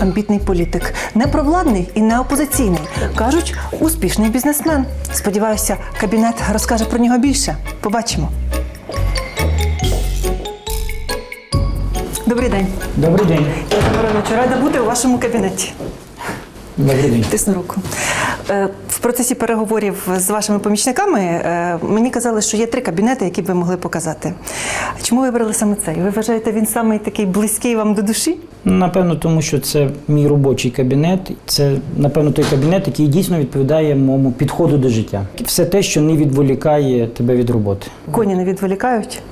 Амбітний політик, не провладний і не опозиційний. Кажуть, успішний бізнесмен. Сподіваюся, кабінет розкаже про нього більше. Побачимо. Добрий день. Добрий день. Я Мироновичу, рада бути у вашому кабінеті. Добрий день. Тисну руку. Е, В процесі переговорів з вашими помічниками е, мені казали, що є три кабінети, які б ви могли показати. Чому ви вибрали саме цей? Ви вважаєте, він самий такий близький вам до душі? Напевно, тому що це мій робочий кабінет. Це, напевно, той кабінет, який дійсно відповідає моєму підходу до життя. Все те, що не відволікає тебе від роботи. Коні не відволікають.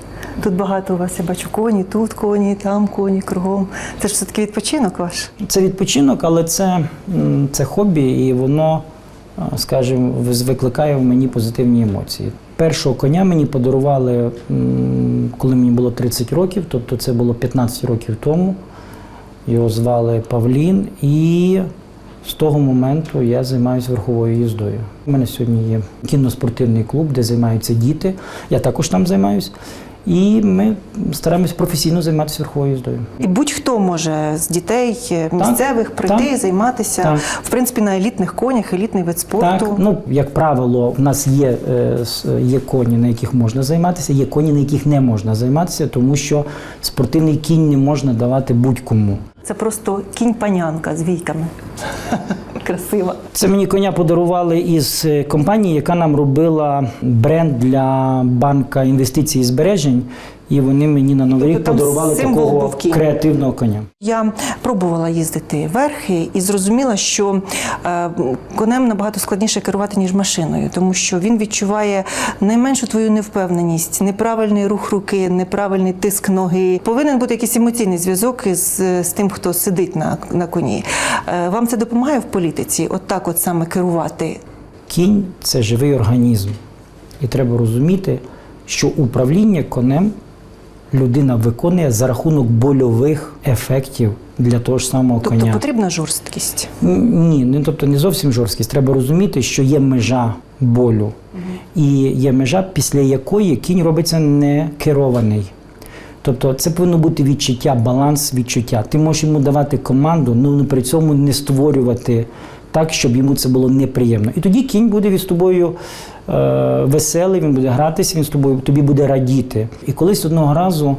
Тут багато у вас я бачу коні, тут коні, там коні, кругом. Це ж все-таки відпочинок ваш. Це відпочинок, але це, це хобі, і воно, скажімо, викликає в мені позитивні емоції. Першого коня мені подарували, коли мені було 30 років, тобто це було 15 років тому. Його звали Павлін, і з того моменту я займаюся верховою їздою. У мене сьогодні є кіноспортивний клуб, де займаються діти. Я також там займаюся. І ми стараємось професійно займатися верховою їздою. І будь-хто може з дітей е, місцевих прийти, так, займатися так. в принципі на елітних конях, елітний вид спорту. Так, ну як правило, в нас є, е, є коні, на яких можна займатися, є коні, на яких не можна займатися, тому що спортивний кінь не можна давати будь-кому. Це просто кінь-панянка з війками. Красива. Це мені коня подарували із е, компанії, яка нам робила бренд для банка інвестицій і збережень. І вони мені на новий Тобто рік подарували такого був креативного коня. Я пробувала їздити верхи і зрозуміла, що е, конем набагато складніше керувати, ніж машиною, тому що він відчуває найменшу твою невпевненість, неправильний рух руки, неправильний тиск ноги. Повинен бути якийсь емоційний зв'язок із з тим, хто сидить на, на коні. Е, вам це допомагає в політиці? От так, от саме керувати? Кінь це живий організм. І треба розуміти, що управління конем людина виконує за рахунок больових ефектів для того ж самого Тобто коня. потрібна жорсткість. Ні, не тобто не зовсім жорсткість. Треба розуміти, що є межа болю, і є межа, після якої кінь робиться не керований. Тобто це повинно бути відчуття, баланс відчуття. Ти можеш йому давати команду, але при цьому не створювати так, щоб йому це було неприємно. І тоді кінь буде від з тобою е, веселий, він буде гратися, він з тобою тобі буде радіти. І колись одного разу,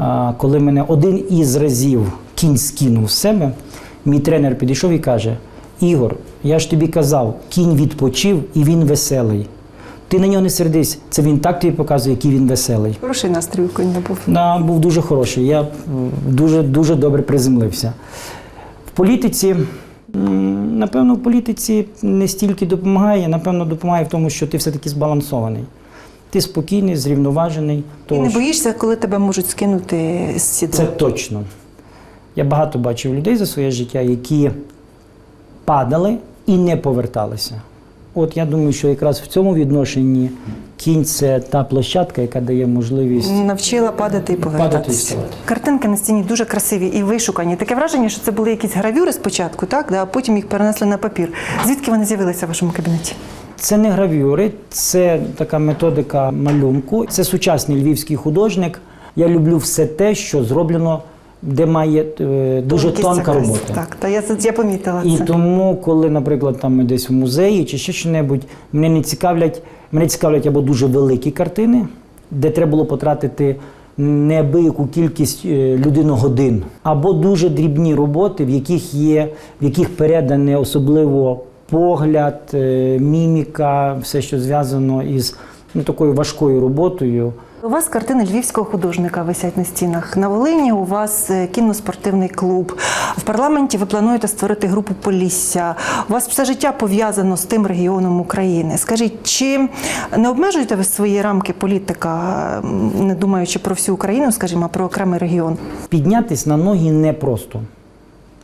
е, коли мене один із разів кінь скинув з себе, мій тренер підійшов і каже: Ігор, я ж тобі казав, кінь відпочив і він веселий. Ти на нього не сердись, це він так тобі показує, який він веселий. Хороший настрій у коня був. Да, був дуже хороший. Я дуже, дуже добре приземлився. В політиці, напевно, в політиці не стільки допомагає, напевно, допомагає в тому, що ти все-таки збалансований. Ти спокійний, зрівноважений. І не боїшся, коли тебе можуть скинути з сідла? це точно. Я багато бачив людей за своє життя, які падали і не поверталися. От я думаю, що якраз в цьому відношенні кінь це та площадка, яка дає можливість Навчила падати і Падати і повертатися. Картинки на стіні дуже красиві і вишукані. Таке враження, що це були якісь гравюри спочатку, так? Да? а потім їх перенесли на папір. Звідки вони з'явилися в вашому кабінеті? Це не гравюри, це така методика малюнку. Це сучасний львівський художник. Я люблю все те, що зроблено, де має е, дуже Тонкість тонка робота. Так, та я, я помітила І це. тому, коли, наприклад, там ми десь в музеї чи ще що-небудь, мене не цікавлять, мене цікавлять або дуже великі картини, де треба було потратити неабияку кількість е, людиногодин, або дуже дрібні роботи, в яких є, в яких передане особливо погляд, е, міміка, все, що зв'язано із ну, такою важкою роботою. У вас картини львівського художника висять на стінах. На Волині у вас е, кіноспортивний клуб. В парламенті ви плануєте створити групу Полісся. У вас все життя пов'язано з тим регіоном України. Скажіть, чи не обмежуєте ви свої рамки політика, не думаючи про всю Україну, скажімо, а про окремий регіон? Піднятись на ноги непросто.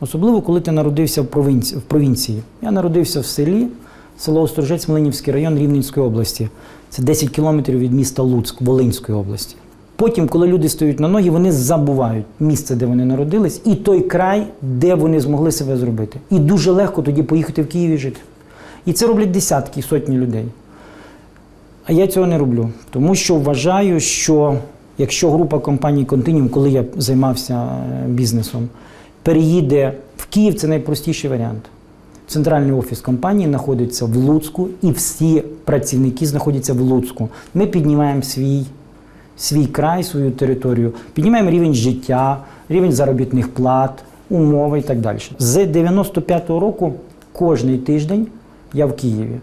Особливо, коли ти народився. В провінції. Я народився в селі, село Острожець, Млинівський район Рівненської області. Це 10 кілометрів від міста Луцьк, Волинської області. Потім, коли люди стають на ноги, вони забувають місце, де вони народились, і той край, де вони змогли себе зробити. І дуже легко тоді поїхати в Київ і жити. І це роблять десятки, сотні людей. А я цього не роблю, тому що вважаю, що якщо група компаній Continuum, коли я займався е, бізнесом, переїде в Київ, це найпростіший варіант. Центральний офіс компанії знаходиться в Луцьку, і всі працівники знаходяться в Луцьку. Ми піднімаємо свій, свій край, свою територію, піднімаємо рівень життя, рівень заробітних плат, умови і так далі. З 95-го року кожний тиждень я в Києві.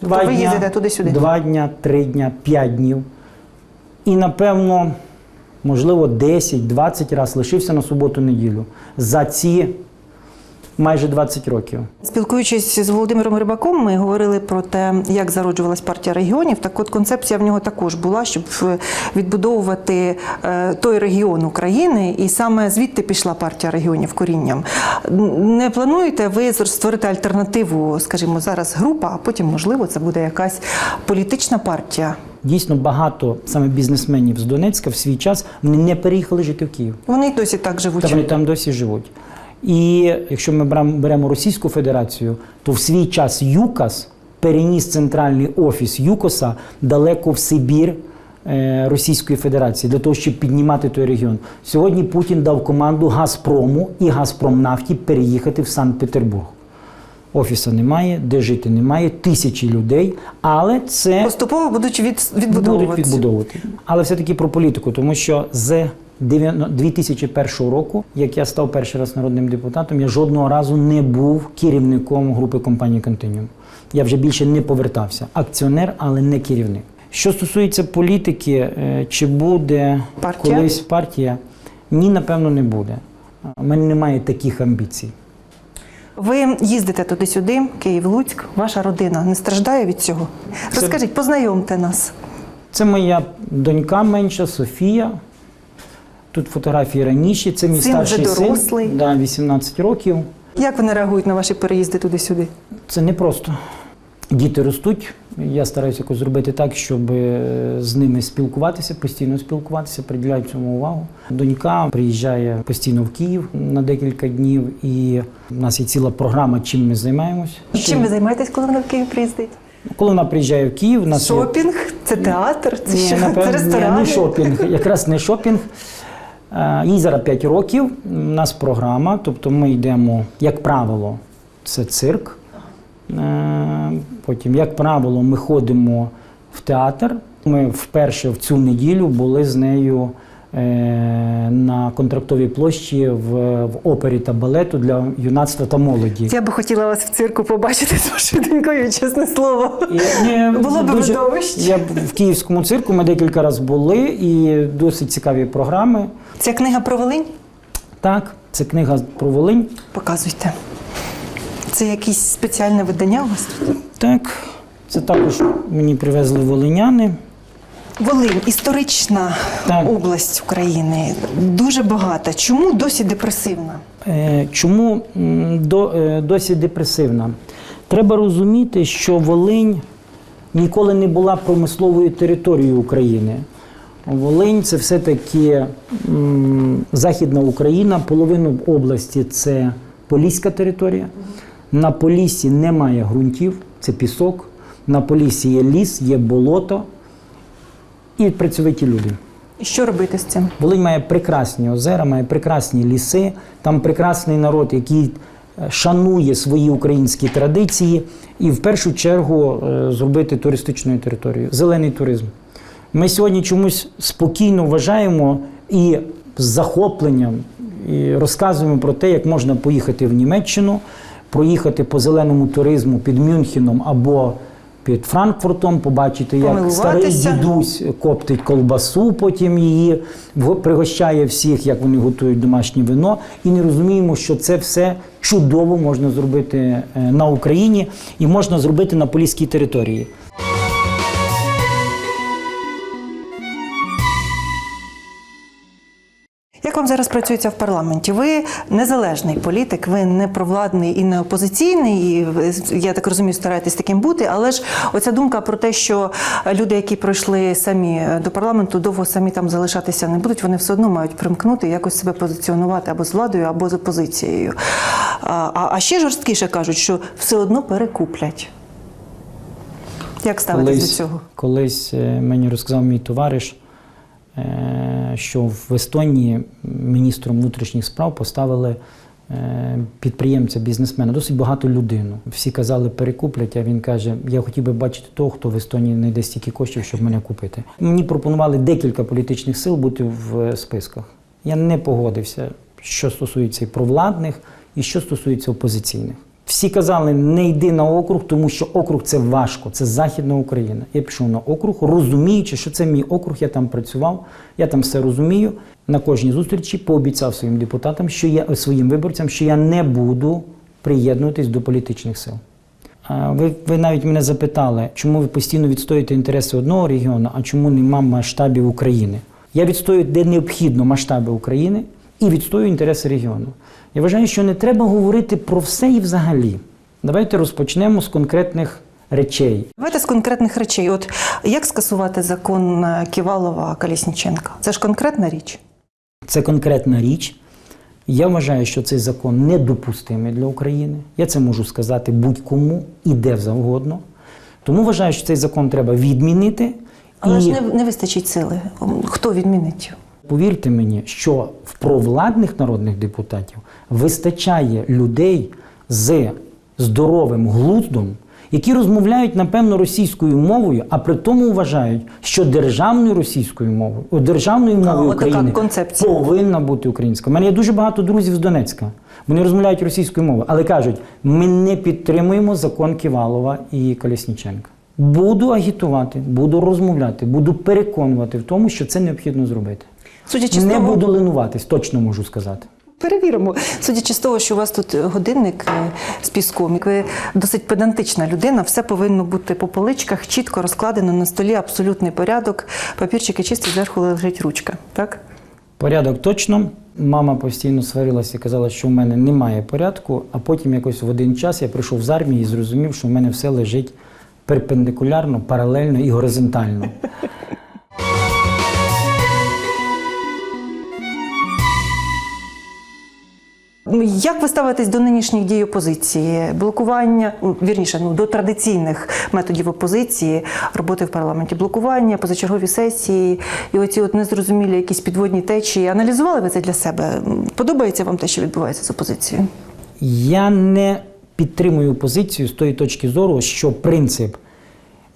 Тобто ви їздите туди-сюди? Два дня, три дня, п'ять днів. І напевно, можливо, 10-20 разів лишився на суботу-неділю за ці майже 20 років. Спілкуючись з Володимиром Рибаком, ми говорили про те, як зароджувалась партія регіонів. Так от концепція в нього також була, щоб е, відбудовувати е, той регіон України, і саме звідти пішла партія регіонів корінням. Не плануєте ви створити альтернативу, скажімо, зараз група, а потім, можливо, це буде якась політична партія. Дійсно, багато саме бізнесменів з Донецька в свій час не переїхали жити в Київ. Вони досі так живуть. Та вони там досі живуть. І якщо ми беремо, Російську Федерацію, то в свій час ЮКАС переніс центральний офіс ЮКОСа далеко в Сибір е, Російської Федерації для того, щоб піднімати той регіон. Сьогодні Путін дав команду Газпрому і Газпромнафті переїхати в Санкт-Петербург. Офісу немає, де жити немає, тисячі людей, але це Поступово будуть від, будуть відбудовувати. відбудовувати. Але все-таки про політику, тому що з 90 2001 року, як я став перший раз народним депутатом, я жодного разу не був керівником групи компанії Континіум. Я вже більше не повертався. Акціонер, але не керівник. Що стосується політики, е, чи буде Партія? колись партія? Ні, напевно, не буде. У мене немає таких амбіцій. Ви їздите туди-сюди, Київ, Луцьк. Ваша родина не страждає від цього? Це- Розкажіть, познайомте нас. Це моя донька менша Софія. Тут фотографії раніше. Це мій Син вже старший дорослий. син. Да, 18 років. Як вони реагують на ваші переїзди туди-сюди? Це непросто. Діти ростуть. Я стараюся якось зробити так, щоб е, з ними спілкуватися, постійно спілкуватися, приділяю цьому увагу. Донька приїжджає постійно в Київ на декілька днів, і в нас є ціла програма, чим ми займаємось. Чим ви займаєтесь, коли вона в Київ приїздить? Коли вона приїжджає в Київ, у нас є Шопінг, це театр, це Ні, що? напевно, це ні, ресторани. не шопінг. Якраз не шопінг. Е, Їй зараз 5 років. У нас програма, тобто ми йдемо, як правило, це цирк. Е, Потім, як правило, ми ходимо в театр. Ми вперше в цю неділю були з нею на контрактовій площі в, в опері та балету для юнацтва та молоді. Я би хотіла вас в цирку побачити з вашою донькою, чесне слово. І, ні, Було б видовище. Я в київському цирку ми декілька разів були, і досить цікаві програми. Ця книга про Волинь? Так, це книга про Волинь. Показуйте. Це якесь спеціальне видання у вас тут? Так, це також мені привезли волиняни. Волинь історична Так. область України, дуже багата. Чому досі депресивна? Е, Чому е, досі депресивна? Треба розуміти, що Волинь ніколи не була промисловою територією України. Волинь це все-таки Західна Україна, половину області це Поліська територія. На Поліссі немає ґрунтів, це пісок. На Поліссі є ліс, є болото і працьовиті люди. Що робити з цим? Волинь має прекрасні озера, має прекрасні ліси, там прекрасний народ, який е, шанує свої українські традиції, і в першу чергу е, зробити туристичною територією, зелений туризм. Ми сьогодні чомусь спокійно вважаємо і з захопленням і розказуємо про те, як можна поїхати в Німеччину, проїхати по зеленому туризму під Мюнхеном або під Франкфуртом, побачити, як старий дідусь коптить колбасу, потім її пригощає всіх, як вони готують домашнє вино. І не розуміємо, що це все чудово можна зробити е, на Україні і можна зробити на поліській території. Вам зараз працюється в парламенті? Ви незалежний політик, ви не провладний і не опозиційний. І я так розумію, стараєтесь таким бути. Але ж оця думка про те, що люди, які пройшли самі до парламенту, довго самі там залишатися не будуть, вони все одно мають примкнути якось себе позиціонувати або з владою, або з опозицією. А, а, ще жорсткіше кажуть, що все одно перекуплять. Як ставитесь до цього? колись е, мені розказав мій товариш, що в Естонії міністром внутрішніх справ поставили е, підприємця, бізнесмена, досить багату людину. Всі казали, перекуплять, а він каже: Я хотів би бачити того, хто в Естонії знайде стільки коштів, щоб мене купити. Мені пропонували декілька політичних сил бути в е, списках. Я не погодився, що стосується провладних, і що стосується опозиційних. Всі казали, не йди на округ, тому що округ це важко, це Західна Україна. Я пішов на округ, розуміючи, що це мій округ, я там працював, я там все розумію. На кожній зустрічі пообіцяв своїм депутатам, що я своїм виборцям, що я не буду приєднуватись до політичних сил. Ви, ви навіть мене запитали, чому ви постійно відстоюєте інтереси одного регіону, а чому нема масштабів України? Я відстоюю, де необхідно масштаби України, і відстоюю інтереси регіону. Я вважаю, що не треба говорити про все і взагалі. Давайте розпочнемо з конкретних речей. Давайте з конкретних речей. От як скасувати закон е, Ківалова Колісніченка? Це ж конкретна річ. Це конкретна річ. Я вважаю, що цей закон недопустимий для України. Я це можу сказати будь-кому і де завгодно. Тому вважаю, що цей закон треба відмінити. Але і... ж не, не вистачить сили. Хто відмінить його? Повірте мені, що в провладних народних депутатів вистачає людей з здоровим глуздом, які розмовляють, напевно, російською мовою, а при тому вважають, що державною російською мовою, державною мовою отака України концепція. повинна бути українська. У мене є дуже багато друзів з Донецька. Вони розмовляють російською мовою, але кажуть, ми не підтримуємо закон Ківалова і Колесніченка. Буду агітувати, буду розмовляти, буду переконувати в тому, що це необхідно зробити. Судячи з Не того, буду ленуватись, точно можу сказати. перевіримо. Судячи з того, що у вас тут годинник е, з піском, ви досить педантична людина, все повинно бути по поличках, чітко розкладено на столі, абсолютний порядок, папірчики чисті, зверху лежить ручка. Так? Порядок точно. Мама постійно сварилася і казала, що в мене немає порядку, а потім якось в один час я прийшов з армії і зрозумів, що в мене все лежить перпендикулярно, паралельно і горизонтально. Як ви ставитесь до нинішніх дій опозиції? Блокування, вірніше, ну, до традиційних методів опозиції, роботи в парламенті, блокування, позачергові сесії і оці от незрозумілі якісь підводні течії. Аналізували ви це для себе? Подобається вам те, що відбувається з опозицією? Я не підтримую позицію з тої точки зору, що принцип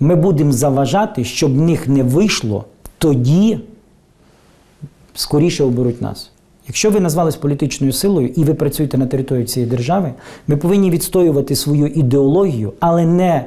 ми будемо заважати, щоб в них не вийшло, тоді скоріше оберуть нас. Якщо ви назвались політичною силою і ви працюєте на території цієї держави, ми повинні відстоювати свою ідеологію, але не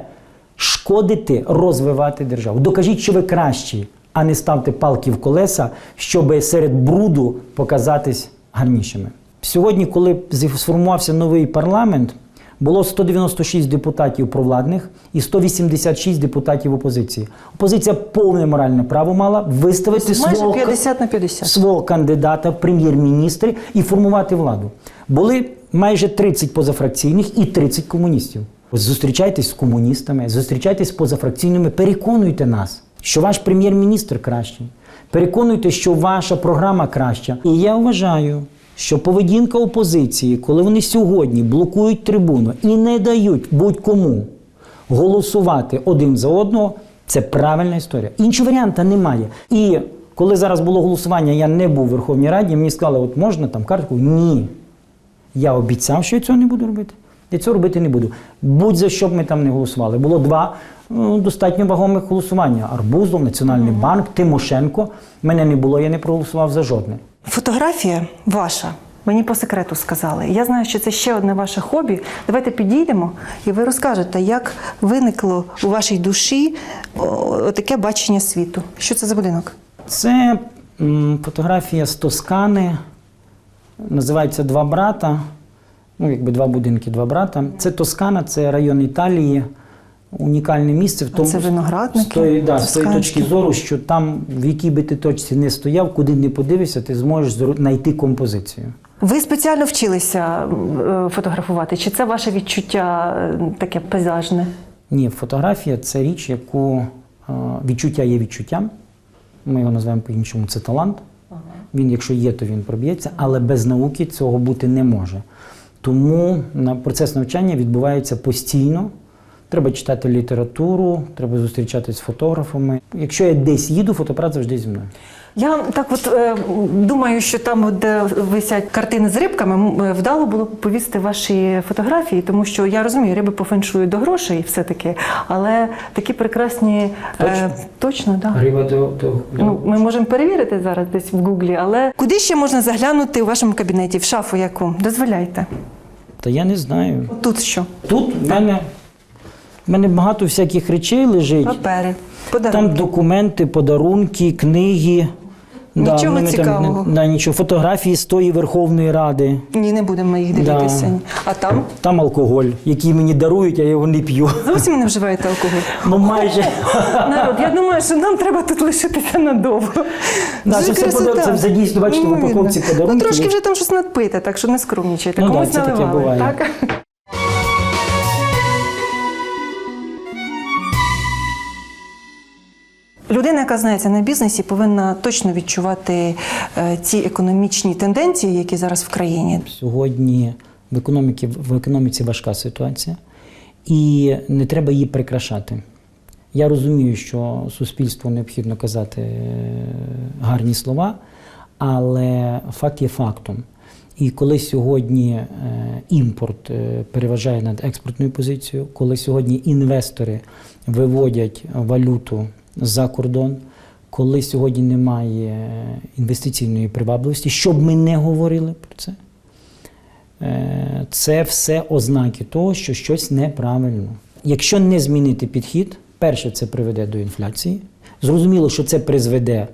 шкодити, розвивати державу. Докажіть, що ви кращі, а не ставте палки в колеса, щоб серед бруду показатись гарнішими. Сьогодні, коли сформувався новий парламент, було 196 депутатів провладних і 186 депутатів опозиції. Опозиція повне моральне право мала виставити свого 50 на 50. свого кандидата в прем'єр-міністри і формувати владу. Були майже 30 позафракційних і 30 комуністів. Зустрічайтесь з комуністами, зустрічайтесь з позафракційними, переконуйте нас, що ваш прем'єр-міністр кращий. Переконуйте, що ваша програма краща. І я вважаю, що поведінка опозиції, коли вони сьогодні блокують трибуну і не дають будь-кому голосувати один за одного, це правильна історія. Іншого варіанта немає. І коли зараз було голосування, я не був у Верховній Раді, мені сказали, от можна там картку? Ні. Я обіцяв, що я цього не буду робити. Я цього робити не буду. Будь-за що б ми там не голосували. Було два ну, достатньо вагомих голосування: Арбузов, Національний банк, Тимошенко. Мене не було, я не проголосував за жодне. Фотографія ваша. Мені по секрету сказали. Я знаю, що це ще одне ваше хобі. Давайте підійдемо, і ви розкажете, як виникло у вашій душі таке бачення світу. Що це за будинок? Це фотографія з Тоскани. Називається Два брата. Ну, якби два будинки, два брата. Це Тоскана, це район Італії. Унікальне місце в тому це виноградники з тої, да, з тої точки зору, що там, в якій би ти точці не стояв, куди не подивишся, ти зможеш знайти композицію. Ви спеціально вчилися е, фотографувати? Чи це ваше відчуття е, таке пейзажне? Ні, фотографія це річ, яку е, відчуття є відчуттям. Ми його називаємо по-іншому, це талант. Він, якщо є, то він проб'ється, але без науки цього бути не може. Тому процес навчання відбувається постійно. Треба читати літературу, треба зустрічатися з фотографами. Якщо я десь їду, фотоапарат завжди зі мною. Я так от е, думаю, що там, де висять картини з рибками, е, вдало було б повісити ваші фотографії, тому що я розумію, риби по феншую до грошей все-таки, але такі прекрасні е, точно да. Риба до, до, Ну, ми можемо перевірити зараз десь в гуглі, але куди ще можна заглянути у вашому кабінеті? В шафу яку? Дозволяйте. Та я не знаю. Тут що? Тут в мене, в мене багато всяких речей лежить. Папери. Там документи, подарунки, книги. Нічого мене цікавого. Там, не- да, нічого. Фотографії з тої Верховної Ради. Ні, не будемо їх Да. дивитися. А там? Там алкоголь, який мені дарують, а я його не п'ю. Зовсім не вживаєте алкоголь? Ну майже. Народ, я думаю, що нам треба тут лишитися надовго. Да, це все красота. це дійсно, бачите, в Ну, упаковці подарунки Ну трошки вже там щось надпите, так що не скромнічайте. Ну да, Комусь це таке буває. так? Людина, яка знається на бізнесі, повинна точно відчувати е, ці економічні тенденції, які зараз в країні. Сьогодні в економіці, в економіці важка ситуація, і не треба її прикрашати. Я розумію, що суспільству необхідно казати е, гарні слова, але факт є фактом. І коли сьогодні е, імпорт переважає над експортною позицією, коли сьогодні інвестори виводять валюту за кордон, коли сьогодні немає інвестиційної привабливості, щоб ми не говорили про це, Е, це все ознаки того, що щось неправильно. Якщо не змінити підхід, перше, це приведе до інфляції. Зрозуміло, що це призведе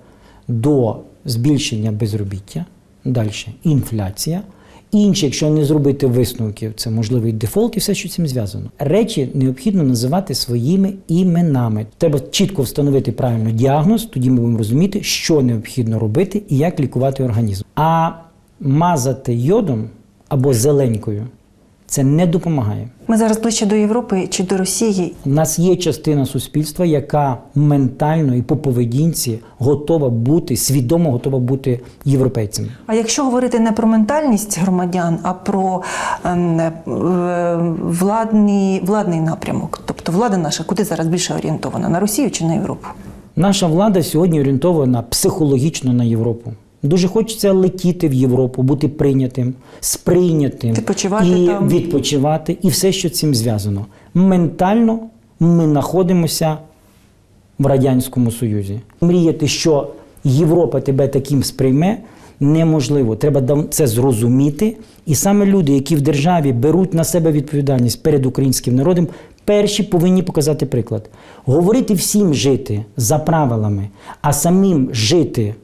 до збільшення безробіття, далі інфляція. Інше, якщо не зробити висновків, це можливий дефолт і все, що цим зв'язано. Речі необхідно називати своїми іменами. Треба чітко встановити правильно діагноз, тоді ми будемо розуміти, що необхідно робити і як лікувати організм. А мазати йодом або зеленькою це не допомагає. Ми зараз ближче до Європи чи до Росії. У нас є частина суспільства, яка ментально і по поведінці готова бути, свідомо готова бути європейцем. А якщо говорити не про ментальність громадян, а про ем, е, владний, владний напрямок, тобто влада наша куди зараз більше орієнтована на Росію чи на Європу? Наша влада сьогодні орієнтована психологічно на Європу. Дуже хочеться летіти в Європу, бути прийнятим, сприйнятим Відпочивати і там. відпочивати, і все, що цим зв'язано. Ментально ми знаходимося в Радянському Союзі. Мріяти, що Європа тебе таким сприйме, неможливо. Треба це зрозуміти. І саме люди, які в державі беруть на себе відповідальність перед українським народом, перші повинні показати приклад. Говорити всім жити за правилами, а самим жити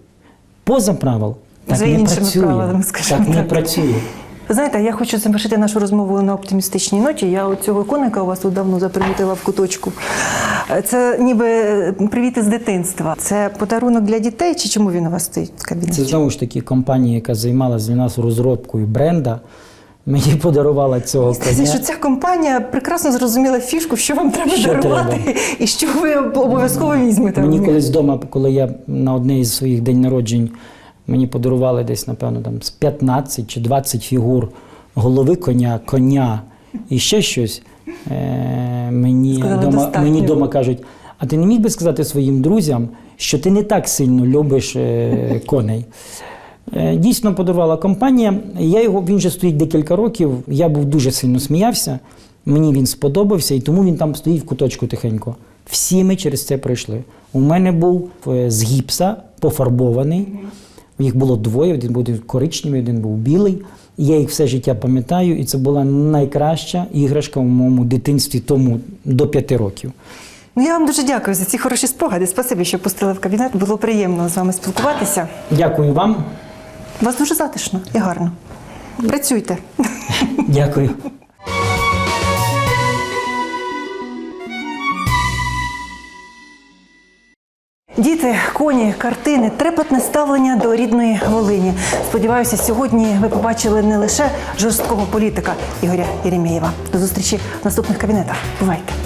поза правил так За не працює. правилами, скажімо так не так. працює. Знаєте, я хочу завершити нашу розмову на оптимістичній ноті. Я цього коника у вас тут давно запримітила в куточку. Це ніби привіт із дитинства. Це подарунок для дітей, чи чому він у вас стоїть в кабінеті? Це знову ж таки компанія, яка займалася для нас розробкою бренда. Мені подарувала цього коня. що ця компанія прекрасно зрозуміла фішку, що вам треба Що дарувати, треба. і що ви обов'язково візьмете. Мені колись вдома, коли я на одне із своїх день народжень, мені подарували десь, напевно, там з 15 чи 20 фігур голови коня, коня і ще щось. Е, мені, Сказали, дома, достатньо. мені дома кажуть, а ти не міг би сказати своїм друзям, що ти не так сильно любиш е, коней? Е, Дійсно подарувала компанія. Я його він вже стоїть декілька років. Я був дуже сильно сміявся. Мені він сподобався, і тому він там стоїть в куточку тихенько. Всі ми через це пройшли. У мене був е, з гіпса пофарбований. Їх було двоє: один був коричневий, один був білий. Я їх все життя пам'ятаю, і це була найкраща іграшка в моєму дитинстві тому до п'яти років. Ну я вам дуже дякую за ці хороші спогади. Спасибі, що пустили в кабінет. Було приємно з вами спілкуватися. Дякую вам. У вас дуже затишно і гарно. Працюйте. Дякую. Діти, коні, картини, трепетне ставлення до рідної Волині. Сподіваюся, сьогодні ви побачили не лише жорсткого політика Ігоря Єремєєва. До зустрічі в наступних кабінетах. Бувайте!